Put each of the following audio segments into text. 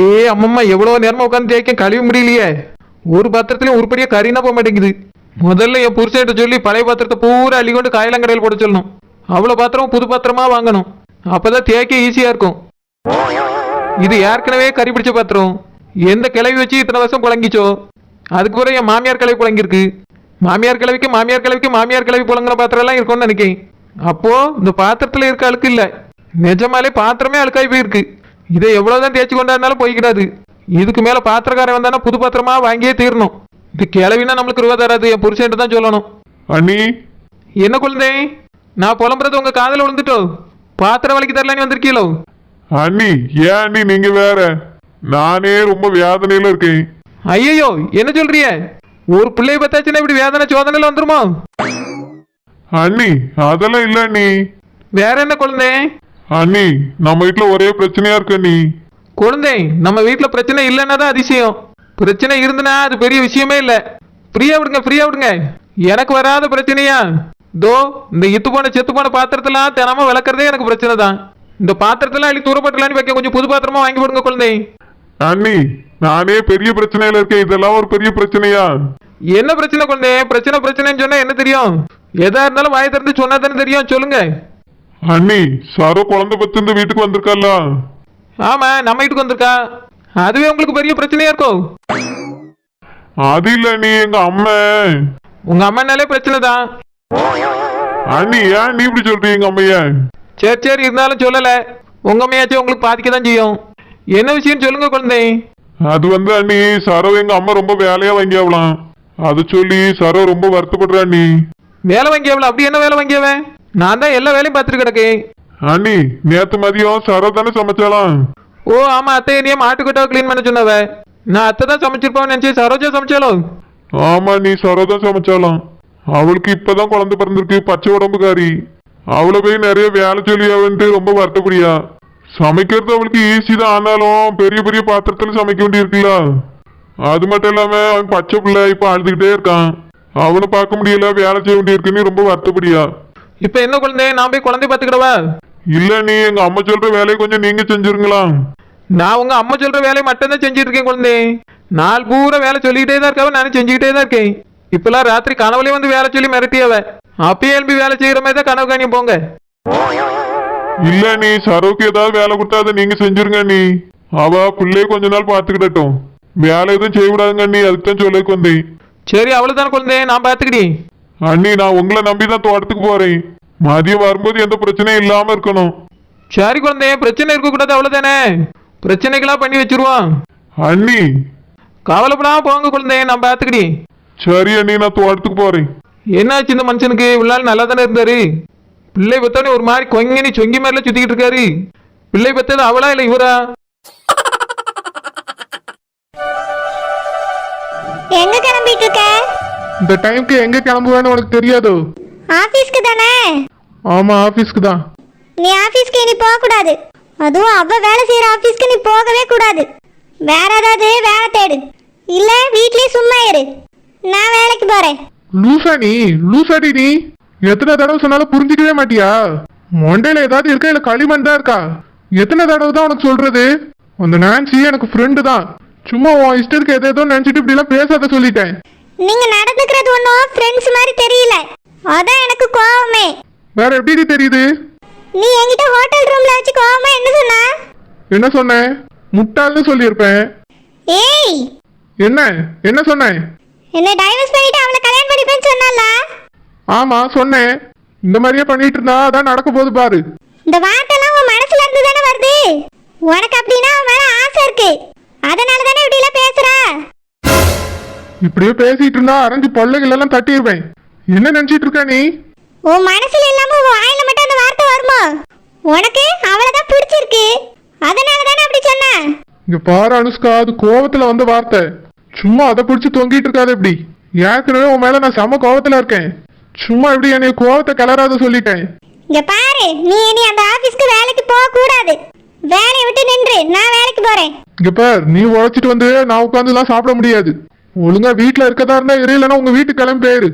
ஏ அம்மம்மா எவ்வளவு நேரமா உட்காந்து தேய்க்க கழுவி முடியலையே. ஒரு பாத்திரத்திலயும் உருப்படியா கறினா போக மாட்டேங்குது. முதல்ல என் புருஷன்கிட்ட சொல்லி பழைய பாத்திரத்தை பூரா அள்ளி கொண்டு காயலங்கடையில் போட சொல்லணும். அவ்வளோ பாத்திரம் புது பாத்திரமா வாங்கணும். அப்பதான் தேய்க்க ஈஸியா இருக்கும். இது ஏற்கனவே கறி பிடிச்ச பாத்திரம். எந்த கிளவி வச்சு இத்தனை வருஷம் குழங்கிச்சோ அதுக்கு பிறகு என் மாமியார் கிளவி குழங்கிருக்கு மாமியார் கிளவிக்கு மாமியார் கிளவிக்கு மாமியார் கிளவி புழங்குற பாத்திரம் எல்லாம் இருக்கும்னு நினைக்கிறேன் அப்போ இந்த பாத்திரத்துல இருக்க அழுக்கு இல்ல. நிஜமாலே பாத்திரமே அழுக்காய் போயிருக்கு. இதை எவ்வளவுதான் தேய்ச்சி கொண்டாடினாலும் போய்க்கிடாது இதுக்கு மேல பாத்திரக்காரன் வந்தானா புது பாத்திரமா வாங்கியே தீரணும். இது கிளவினா நம்மளுக்கு ரூபா தராது என் புருஷன்ட்டு தான் சொல்லணும். அண்ணி. என்ன குழந்தை? நான் புலம்புறது உங்க காதல விழுந்துட்டோ? பாத்திரம் வலிக்கு தரலான்னு வந்திருக்கீங்களோ அண்ணி ஏன் அண்ணி நீங்க வேற? நானே ரொம்ப வேதனையில இருக்கேன். ஐயோ என்ன சொல்றிய? ஒரு பிள்ளைய பத்தாச்சுன்னா இப்படி வேதனை சோதனையில வந்துருமா? அண்ணி அதெல்லாம் இல்ல அண்ணி. வேற என்ன குழந்தை? அண்ணி நம்ம வீட்டுல ஒரே பிரச்சனையா இருக்கு அண்ணி. குழந்தை நம்ம வீட்ல பிரச்சனை இல்லைன்னா தான் அதிசயம். பிரச்சனை இருந்துனா அது பெரிய விஷயமே இல்ல. ஃப்ரீயா விடுங்க ஃப்ரீயா விடுங்க. எனக்கு வராத பிரச்சனையா? தோ இந்த இத்து போன செத்து போன பாத்திரத்தெல்லாம் தினமும் விளக்குறதே எனக்கு பிரச்சனை தான். இந்த பாத்திரத்தெல்லாம் அள்ளி தூரப்பட்டலான்னு வைக்க கொஞ்சம் புது பாத்திரமா வாங்கி போடுங்க குழந்தை. அண்ணி நானே பெரிய பிரச்சனையில இருக்கேன். இதெல்லாம் ஒரு பெரிய பிரச்சனையா? என்ன பிரச்சனை குழந்தை? பிரச்சனை பிரச்சனைன்னு சொன்னா என்ன தெரியும்? எதா இருந்தாலும் வாயை திறந்து சொன்னா தானே தெரியும். சொல்லுங்க. அண்ணி சரோ குழந்தை பத்து இந்த வீட்டுக்கு வந்திருக்கல்ல ஆமா நம்ம வீட்டுக்கு வந்திருக்கா. அதுவே உங்களுக்கு பெரிய பிரச்சனையா இருக்கும் அது இல்ல அண்ணி எங்க அம்மா. உங்க அம்மானாலே பிரச்சனை தான் அண்ணி ஏன் நீ இப்படி சொல்றீங்க எங்க அம்மைய? சரி சரி இருந்தாலும் சொல்லல. உங்க அம்மையாச்சும் உங்களுக்கு பாதிக்க தான் செய்யும். என்ன விஷயம் சொல்லுங்க குழந்தை. அது வந்து அண்ணி சரோ எங்க அம்மா ரொம்ப வேலையா வாங்கியாவலாம். அது சொல்லி சரோ ரொம்ப வருத்தப்படுறா அண்ணி. வேலை வாங்கியவள? அப்படி என்ன வேலை வாங்கியவன்? நான் தான் எல்லா வேலையும் பார்த்துட்டு கிடக்கேன். அண்ணி நேத்து மதியம் சரோ தானே சமைச்சாலாம் ஓ ஆமா அத்தை என்னைய மாட்டுக்கொட்டை க்ளீன் பண்ண சொன்னவ. நான் அத்தை தான் சமைச்சிருப்பான்னு நினைச்சு சரோஜா சமைச்சாலோ ஆமா நீ சரோ தான் சமைச்சாலாம் அவளுக்கு இப்பதான் குழந்தை பிறந்திருக்கு பச்சை உடம்புக்காரி. அவளை போய் நிறைய வேலை சொல்லியாவன்ட்டு ரொம்ப வருத்தப்படியா. சமைக்கிறது அவளுக்கு ஈஸி தான் ஆனாலும் பெரிய பெரிய பாத்திரத்துல சமைக்க வேண்டியிருக்குல்ல. அது மட்டும் இல்லாம அவன் பச்சை பிள்ளை இப்ப அழுதுகிட்டே இருக்கான். அவனை பார்க்க முடியல வேலை செய்ய வேண்டியிருக்குன்னு ரொம்ப வருத்தப்படியா. இப்ப என்ன குழந்தை? நான் போய் குழந்தை பார்த்துக்கிடவா? இல்ல நீ எங்க அம்மா சொல்ற வேலையை கொஞ்சம் நீங்க செஞ்சிருங்களா? நான் உங்க அம்மா சொல்ற வேலையை மட்டும் தான் செஞ்சுட்டு இருக்கேன் குழந்தை. நாள் பூரா வேலை சொல்லிக்கிட்டே தான் இருக்கவ நானும் செஞ்சுக்கிட்டே தான் இருக்கேன். இப்பெல்லாம் ராத்திரி கனவுலயே வந்து வேலை சொல்லி மிரட்டியவ. அப்பயே எழுப்பி வேலை செய்யற மாதிரி தான் கனவு காணியம் போங்க. இல்ல நீ சரோக்கு ஏதாவது வேலை கொடுத்தா அதை நீங்க செஞ்சிருங்க நீ அவ பிள்ளைய கொஞ்ச நாள் பாத்துக்கிடட்டும் வேலை எதுவும் செய்ய விடாதுங்க நீ அதுக்கு தான் சொல்லிக்கு வந்தேன் சரி அவ்வளவுதான் குழந்தை. நான் பார்த்துக்கிட்டேன் அண்ணி நான் உங்களை நம்பி தான் தோட்டத்துக்கு போறேன். மதியம் வரும்போது எந்த பிரச்சனையும் இல்லாம இருக்கணும். சரி குழந்தை பிரச்சனை இருக்கக்கூடாது அவ்வளவுதானே? பிரச்சனைகளா பண்ணி வச்சிருவோம். அண்ணி. கவலைப்படாம போங்க குழந்தை நான் பார்த்துக்கிட்டேன் சரி அண்ணி நான் தோட்டத்துக்கு போறேன். என்னாச்சு இந்த மனுஷனுக்கு? இவ்வளவு நல்லா தானே இருந்தாரு? பிள்ளை பெத்தவனே ஒரு மாதிரி கொங்கனி சொங்கி மாதிரிலாம் சுத்திக்கிட்டு இருக்காரு. பிள்ளை பெத்தது அவளா இல்ல இவரா? எங்க கிளம்பிட்டு இருக்க? இந்த டைம்க்கு எங்க கிளம்புவேன்னு உனக்கு தெரியாதோ? ஆபீஸ்க்கு தானே? ஆமா ஆபீஸ்க்கு தான். நீ ஆபீஸ்க்கு இனி போக கூடாது அதுவும் அவ வேலை செய்யற ஆபீஸ்க்கு நீ போகவே கூடாது. வேற ஏதாவது வேலை தேடு. இல்ல வீட்லயே சும்மா இரு. நான் வேலைக்கு போறேன். லூசா நீ லூசாடி நீ. எத்தனை தடவை சொன்னாலும் புரிஞ்சுக்கவே மாட்டியா? மொண்டையில ஏதாவது இருக்கா இல்ல களிமண் தான் இருக்கா? எத்தனை தடவை தான் உனக்கு சொல்றது? அந்த நான்சி எனக்கு ஃப்ரெண்டு தான். சும்மா உன் இஷ்டத்துக்கு எதை நினைச்சிட்டு இப்படி எல்லாம் பேசாத சொல்லிட்டேன். நீங்க நடந்துக்கிறது ஒன்றும் ஃப்ரெண்ட்ஸ் மாதிரி தெரியல. அதான் எனக்கு கோவமே. வேற எப்படி தெரியுது? நீ என்கிட்ட ஹோட்டல் ரூம்ல வச்சு கோவமா என்ன சொன்னா? என்ன சொன்னேன் முட்டாள்னு சொல்லியிருப்பேன். ஏய்! என்ன? என்ன சொன்னேன் என்ன டைவர்ஸ் பண்ணிட்டு அவளை கல்யாணம் பண்ணிப்பேன்னு சொன்னால ஆமா சொன்னேன். இந்த மாதிரியே பண்ணிட்டு இருந்தா அதான் நடக்க போகுது பாரு. இந்த வார்த்தைலாம் உன் மனசுல இருந்து தானே வருது? உனக்கு அப்படின்னா அவன் மேல ஆசை இருக்கு. அதனால தானே இப்படி எல்லாம் பேசுற? இப்படியே பேசிட்டு இருந்தா அரைஞ்சு பொல்லைகள் எல்லாம் தட்டிடுவேன் என்ன நினைச்சிட்டு இருக்க நீ? உன் மனசுல இல்லாம உன் வாயில மட்டும் அந்த வார்த்தை வருமா? உனக்கு அவளை தான் பிடிச்சிருக்கு. அதனால தானே அப்படி சொன்ன? இங்க பாரு அனுஷ்கா அது கோவத்துல வந்த வார்த்தை. சும்மா அதை பிடிச்சு தொங்கிட்டு இருக்காது இப்படி. ஏற்கனவே உன் மேல நான் செம கோவத்துல இருக்கேன். சும்மா இப்படி என்னை கோவத்தை கிளறாத சொல்லிட்டேன். இங்க பாரு நீ இனி அந்த ஆபீஸ்க்கு வேலைக்கு போக கூடாது. வேலையை விட்டு நின்று நான் வேலைக்கு போறேன். இங்க பார் நீ உழைச்சிட்டு வந்து நான் உட்காந்துலாம் சாப்பிட முடியாது. ஒழுங்கா வீட்டுல இருக்கதா இருந்தா இரு இல்லைன்னா உங்க வீட்டுக்கு கிளம்பி போயிரு.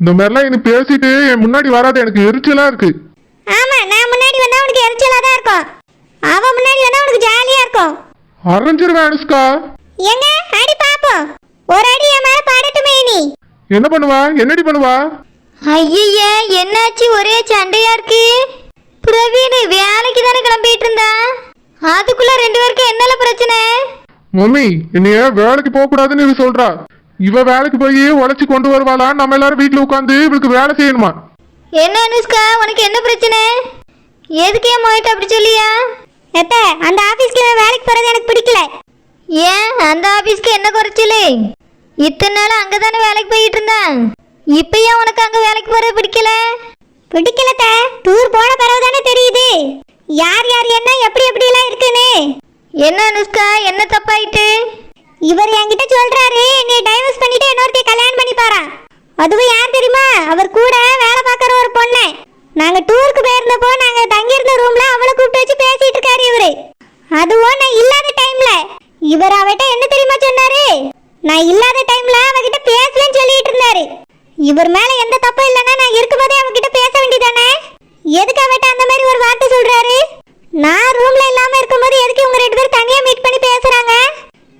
இந்த மாதிரிலாம் இனி பேசிட்டு என் முன்னாடி வராது எனக்கு எரிச்சலா இருக்கு. ஆமா நான் முன்னாடி வந்தா உனக்கு எரிச்சலா தான் இருக்கும். அவ முன்னாடி வந்தா உனக்கு ஜாலியா இருக்கும். அரைஞ்சிருவேன் அனுஷ்கா. எங்க அடி பாப்போம். ஒரு அடி என் மேல பாடட்டுமே நீ என்ன பண்ணுவா? என்னடி பண்ணுவா? ஐயே என்னாச்சு? ஒரே சண்டையா இருக்கு. பிரவீன் வேலைக்கு தானே கிளம்பிட்டு இருந்தா? அதுக்குள்ள ரெண்டு பேருக்கும் என்னல பிரச்சனை? மம்மி என்னைய வேலைக்கு போக கூடாதுன்னு இவ சொல்றா. இவ வேலைக்கு போய் உழைச்சி கொண்டு வருவாளா? நம்ம எல்லாரும் வீட்டுல உட்காந்து இவளுக்கு வேலை செய்யணுமா? என்ன அனுஷ்கா உனக்கு என்ன பிரச்சனை? எதுக்கு என் அப்படி சொல்லியா? எத்த அந்த ஆபீஸ்க்கு வேலைக்கு போறது எனக்கு பிடிக்கல. ஏன்? அந்த ஆபீஸ்க்கு என்ன குறைச்சலு? இத்தனை நாள் அங்க தானே வேலைக்கு போயிட்டு இருந்தான். இப்ப ஏன் உனக்கு அங்க வேலைக்கு போறது பிடிக்கல? பிடிக்கல டூர் போன பிறகு தானே தெரியுது. யார் யார் என்ன எப்படி எப்படி எல்லாம் இருக்குன்னு? என்ன அனுஷ்கா என்ன தப்பாயிட்டு? இவர் என்கிட்ட சொல்றாரு நீ டைவர்ஸ் பண்ணிட்டு இன்னொருத்தைய கல்யாணம் பண்ணி பாறான் அதுவும் யார் தெரியுமா? அவர் கூட வேலை பார்க்குற ஒரு பொண்ணு. நாங்க டூருக்கு போயிருந்தப்போ நாங்க தங்கியிருந்த ரூம்ல அவளை கூப்பிட்டு வச்சு பேசிட்டு இருக்காரு இவரு. அதுவும் நான் இல்லாத டைம்ல இவர் அவட்ட என்ன தெரியுமா சொன்னாரு? நான் இல்லாத டைம்ல அவகிட்ட பேசலன்னு சொல்லிட்டு இருந்தாரு. இவர் மேல எந்த தப்பும் இல்லைன்னா நான் இருக்கும்போதே அவகிட்ட பேச வேண்டியதானே எதுக்கு அவட்ட அந்த மாதிரி ஒரு வார்த்தை சொல்றாரு நான் ரூம்ல இல்லாம இருக்கும்போது எதுக்கு இவங்க ரெண்டு பேரும் தனியா மீட் பண்ணி பேசுறாங்க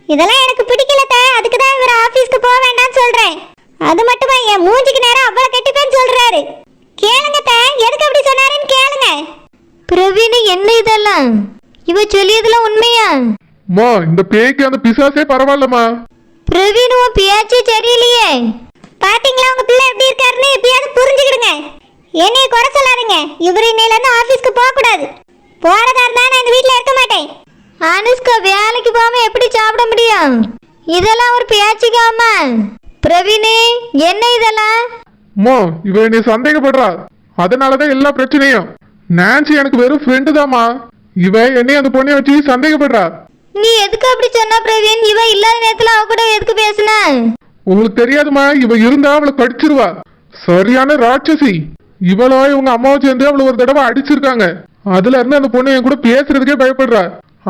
இதெல்லாம் எனக்கு பிடிக்கல தே அதுக்கு தான் இவர் ஆபீஸ்க்கு போக வேண்டாம்னு சொல்றேன் அது மட்டுமா என் மூஞ்சிக்கு நேரம் அவ்வளவு கெட்டுப்பேன்னு சொல்றாரு கேளுங்க தே எதுக்கு அப்படி சொன்னாருன்னு கேளுங்க பிரவீன் என்ன இதெல்லாம் இவ சொல்லியதெல்லாம் உண்மையா மா இந்த பேய்க்கு அந்த பிசாசே பரவாயில்லம்மா. பிரவீன் உன் பேச்சு சரியில்லையே. பாத்தீங்களா உங்க பிள்ளை எப்படி இருக்காருன்னு எப்பயாவது புரிஞ்சுக்கிடுங்க. என்னைய குறை சொல்லாதீங்க. இவர் இன்னையில இருந்து ஆபீஸ்க்கு போக கூடாது போறதா இருந்தா நான் இந்த வீட்ல இருக்க மாட்டேன். அனுஷ்கா வேலைக்கு போகாம எப்படி சாப்பிட முடியும்? இதெல்லாம் ஒரு பேச்சுக்காம பிரவீனே என்ன இதெல்லாம்? மோ இவ என்னை சந்தேகப்படுறா. அதனாலதான் எல்லா பிரச்சனையும். நான்சி எனக்கு வெறும் ஃப்ரெண்டு தாம்மா. இவ என்னை அந்த பொண்ணை வச்சு சந்தேகப்படுறா. நீ எதுக்கு அப்படி சொன்ன பிரவீன்? இவ இல்லாத நேரத்துல அவ கூட எதுக்கு பேசுன? உங்களுக்கு தெரியாதுமா இவ இருந்தா அவளை கடிச்சிருவா. சரியான ராட்சசி. இவளோ இவங்க அம்மாவை சேர்ந்து அவளை ஒரு தடவை அடிச்சிருக்காங்க. அதுல இருந்து அந்த பொண்ணு என் கூட பேசுறதுக்கே பயப்படுறா.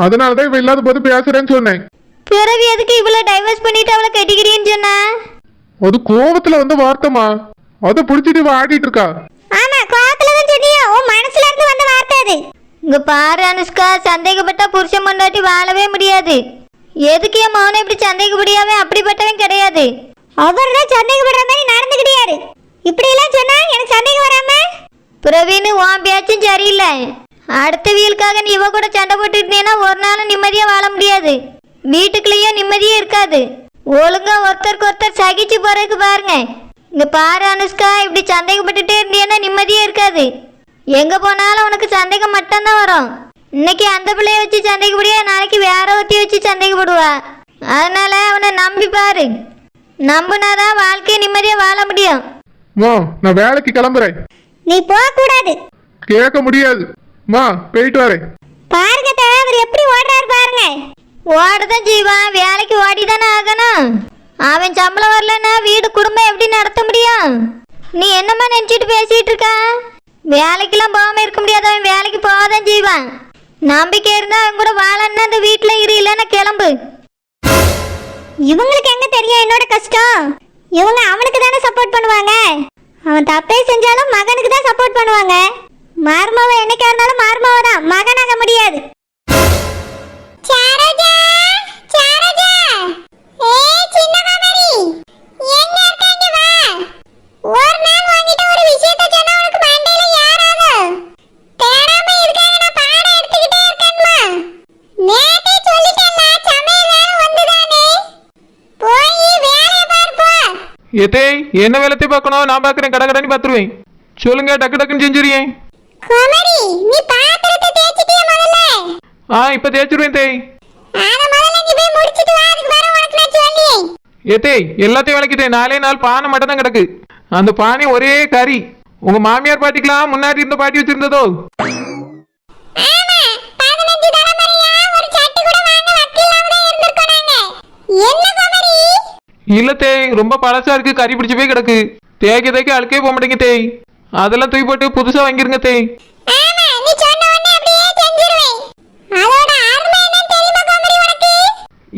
அதனாலதான் இவ இல்லாத போது பேசுறேன்னு சொன்னேன். பிறவி எதுக்கு இவ்வளவு டைவர்ஸ் பண்ணிட்டு அவளை கட்டிக்கிறீன்னு சொன்ன? அது கோவத்துல வந்த வார்த்தைமா அதை பிடிச்சிட்டு இவ ஆடிட்டு இருக்கா. ஆமா கோவத்துல தான் சொன்னியா. உன் மனசுல இருந்து வந்த வார்த்தை அது. இங்க பாரு அனுஷ்கா சந்தேகப்பட்டா புருஷன் பொண்டாட்டி வாழவே முடியாது. எதுக்கு என் மௌனம் இப்படி சந்தேகப்படியாவே அப்படிப்பட்டவன் கிடையாது. அவர் தான் சந்தேகப்படுற மாதிரி நடந்துக்கிட்டியாரு இப்படி எல்லாம் சொன்னா எனக்கு சந்தேகம் வராம? பிரவீன் உன் பேச்சும் சரியில்லை. அடுத்த வீலுக்காக நீ இவ கூட சண்டை போட்டு இருந்தீன்னா ஒரு நாளும் நிம்மதியா வாழ முடியாது. வீட்டுக்குள்ளேயும் நிம்மதியே இருக்காது. ஒழுங்கா ஒருத்தருக்கு ஒருத்தர் சகிச்சு போறதுக்கு பாருங்க. இங்க பாரு அனுஷ்கா இப்படி சந்தேகப்பட்டுட்டே இருந்தீன்னா நிம்மதியே இருக்காது. எங்க போனாலும் உனக்கு சந்தேகம் மட்டும்தான் வரும். இன்னைக்கு அந்த பிள்ளைய வச்சு சந்தேகப்படியா நாளைக்கு வேற ஒருத்தைய வச்சு சந்தேகப்படுவா? அதனால அவனை நம்பி பாரு. நம்புனாதான் வாழ்க்கையை நிம்மதியா வாழ முடியும். மா நான் வேலைக்கு கிளம்புறேன். நீ போக கூடாது. கேட்க முடியாது. மா போயிட்டு வரேன். பாருங்க தே, அவர் எப்படி ஓடுறாரு பாருங்க. ஓடதான் செய்வான். வேலைக்கு ஓடி தானே ஆகணும். அவன் சம்பளம் வரலன்னா வீடு குடும்பம் எப்படி நடத்த முடியும்? நீ என்னம்மா நினைச்சிட்டு பேசிட்டு இருக்க? வேலைக்கெல்லாம் போகாமல் இருக்க முடியாது. அவன் வேலைக்கு போகாதான் செய்வான். நம்பிக்கை இருந்தால் அவன் கூட வாழன்னா அந்த வீட்டில் இரு இல்லைன்னா கிளம்பு. இவங்களுக்கு எங்க தெரியும்? என்னோட கஷ்டம். இவங்க அவனுக்கு தானே சப்போர்ட் பண்ணுவாங்க. அவன் தப்பே செஞ்சாலும் மகனுக்கு தான் சப்போர்ட் பண்ணுவாங்க. மார்மாவை என்னைக்கா இருந்தாலும் மார்மாவை தான். மகனாக முடியாது. ஒரு நாள் வாங்கிட்ட ஒரு விஷயத்த சொன்னா உனக்கு மண்டையில ஏறாது தேடாம இருக்காங்க நான் பாடம் எடுத்துக்கிட்டே இருக்கேன்மா நேத்தே சொல்லிட்டேன்ல சமையல் வேலை வந்துதானே போய் வேலைய பாரு போ ஏத்தே என்ன வேலைத்தை பார்க்கணும்? நான் பார்க்குறேன் கடை கடைன்னு பார்த்துருவேன். சொல்லுங்க டக்கு டக்குன்னு செஞ்சுறியேன் குமரி நீ பாத்திரத்தை தேய்ச்சிட்டியா முதல்ல? ஆ இப்போ தேய்ச்சிருவேன் தேய் அத முதல்ல நீ போய் முடிச்சிட்டு வா அதுக்கு வர உனக்கு நான் சொல்லி ஏத்தே எல்லாத்தையும் விளக்கிட்டேன் நாலே நாள் பானை மட்டும் தான் கிடக்கு. அந்த பானை ஒரே கறி. உங்க மாமியார் பாட்டிக்கலாம் முன்னாடி இருந்த பாட்டி வச்சிருந்ததோ? ஆமா இல்ல தேய் ரொம்ப பழசா இருக்கு கறி பிடிச்சு போய் கிடக்கு. தேய்க்க தேய்க்க அழுக்கே போக மாட்டேங்க தேய். அதெல்லாம் தூக்கி போட்டு புதுசா வாங்கிருங்க தேய்.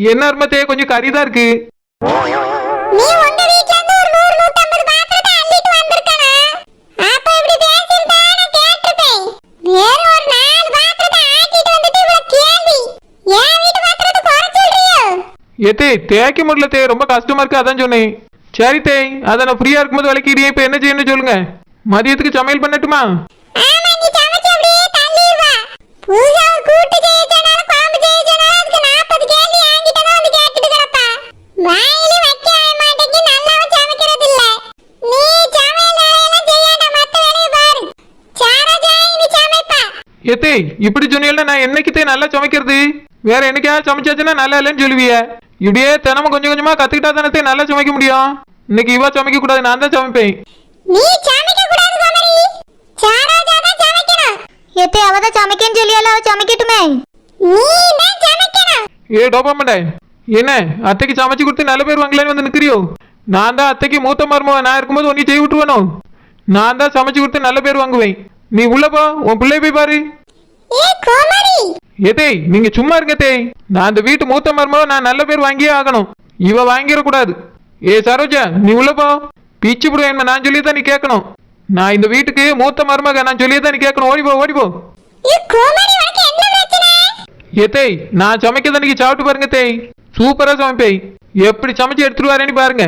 என்ன அருமை தேய் கொஞ்சம் கறி தான் இருக்கு நீ உங்க வீட்ல இருந்து ஒரு 100 150 பாத்திரத்தை அள்ளிட்டு வந்திருக்கனா அப்ப இப்படி பேசிருந்தா நான் கேட்டிருப்பேன் வேற ஒரு நாலு பாத்திரத்தை ஆட்டிட்டு வந்துட்டு இவ்வளவு கேள்வி என் வீட்டு பாத்திரத்தை ஏத்தே தேய்க்க முடியல தே ரொம்ப கஷ்டமா இருக்கு அதான் சொன்னேன். சரி தேய் அதை நான் ஃப்ரீயா இருக்கும்போது விளக்கிடியே இப்போ என்ன செய்யணும்னு சொல்லுங்க. மதியத்துக்கு சமையல் பண்ணட்டுமா? ஏத்தே இப்படி சொன்னீங்கன்னா நான் என்னைக்குத்தே நல்லா சமைக்கிறது? வேற என்னைக்காவது சமைச்சாச்சுன்னா நல்லா இல்லைன்னு சொல்லுவிய. இப்படியே தினமும் கொஞ்சம் கொஞ்சமா கத்துக்கிட்டா தானே நல்லா சமைக்க முடியும். இன்னைக்கு இவ சமைக்க கூடாது நான் தான் சமைப்பேன். நீ சமைக்க கூடாது குமரி சாராஜா தான் சமைக்கணும். எத்தே அவ தான் சமைக்கன்னு சொல்லியால அவ சமைக்கட்டுமே. நீ தான் சமைக்கணும். ஏ டோப்பாமண்டே என்ன அத்தைக்கு சமைச்சு கொடுத்து நல்ல பேர் வாங்கலான்னு வந்து நிக்கிறியோ? நான் தான் அத்தைக்கு மூத்த மருமவன் நான் இருக்கும்போது உன்னை செய்ய விட்டுருவானோ? நான் தான் சமைச்சு கொடுத்து நல்ல பேர் வாங்குவேன். நீ உள்ள போ உன் பிள்ளை போய் பாரு. ஏதே நீங்க சும்மா இருங்க தேய். நான் அந்த வீட்டு மூத்த மருமவன் நான் நல்ல பேர் வாங்கியே ஆகணும். இவ வாங்கிட கூடாது ஏ சரோஜா நீ உள்ள போ. பிச்சு விடுவேன் நான் சொல்லி தான் நீ கேட்கணும். நான் இந்த வீட்டுக்கு மூத்த மருமக நான் சொல்லி தான் நீ கேட்கணும். ஓடி போ ஓடி போ ஏ குமரி உனக்கு என்ன பிரச்சனை? ஏ தேய் நான் சமைக்க அன்னைக்கு சாப்பிட்டு பாருங்க தேய். சூப்பரா சமைப்பேன் எப்படி சமைச்சு எடுத்துட்டு வரேன்னு பாருங்க.